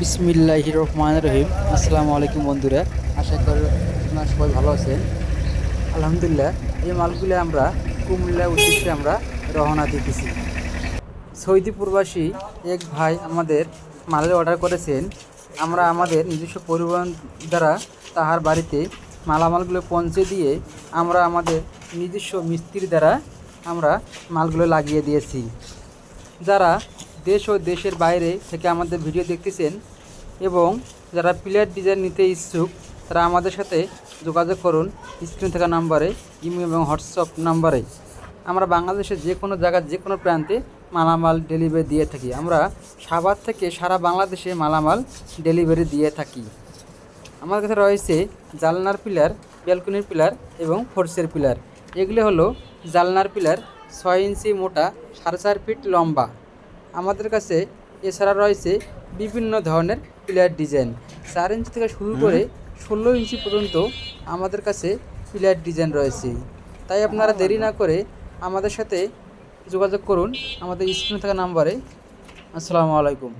বিসমিল্লাহ রহমান রহিম। আসসালামু আলাইকুম বন্ধুরা, আশা করি আপনারা সবাই ভালো আছেন। আলহামদুলিল্লাহ, এই মালগুলো আমরা কুমিল্লা উদ্দেশ্যে আমরা রওনা দিতেছি। সৌদি প্রবাসী এক ভাই আমাদের মালের অর্ডার করেছেন। আমরা আমাদের নিজস্ব পরিবহন দ্বারা তাহার বাড়িতে মালামালগুলো পৌঁছে দিয়ে আমরা আমাদের নিজস্ব মিস্ত্রির দ্বারা আমরা মালগুলো লাগিয়ে দিয়েছি। যারা দেশ ও দেশের বাইরে থেকে আমাদের ভিডিও দেখতেছেন এবং যারা প্লেয়ার ডিজাইন নিতে ইচ্ছুক, তারা আমাদের সাথে যোগাযোগ করুন স্ক্রিন থাকা নাম্বারে ইমেল এবং হোয়াটসঅ্যাপ নাম্বারে। আমরা বাংলাদেশের যে কোনো জায়গার যে কোনো প্রান্তে মালামাল ডেলিভারি দিয়ে থাকি। আমরা সাভার থেকে সারা বাংলাদেশে মালামাল ডেলিভারি দিয়ে থাকি। আমার কাছে রয়েছে জালনার পিলার, ব্যালকনির পিলার এবং ফোর্সের পিলার। এগুলি হলো জালনার পিলার ছয় ইঞ্চি মোটা, সাড়ে চার ফিট লম্বা। আমাদের কাছে এছাড়া রয়েছে বিভিন্ন ধরনের পিলার ডিজাইন। চার ইঞ্চি থেকে শুরু করে ষোলো ইঞ্চি পর্যন্ত আমাদের কাছে পিলার ডিজাইন রয়েছে। তাই আপনারা দেরি না করে আমাদের সাথে যোগাযোগ করুন আমাদের স্ক্রিনে থাকা নাম্বারে। আসসালামু আলাইকুম।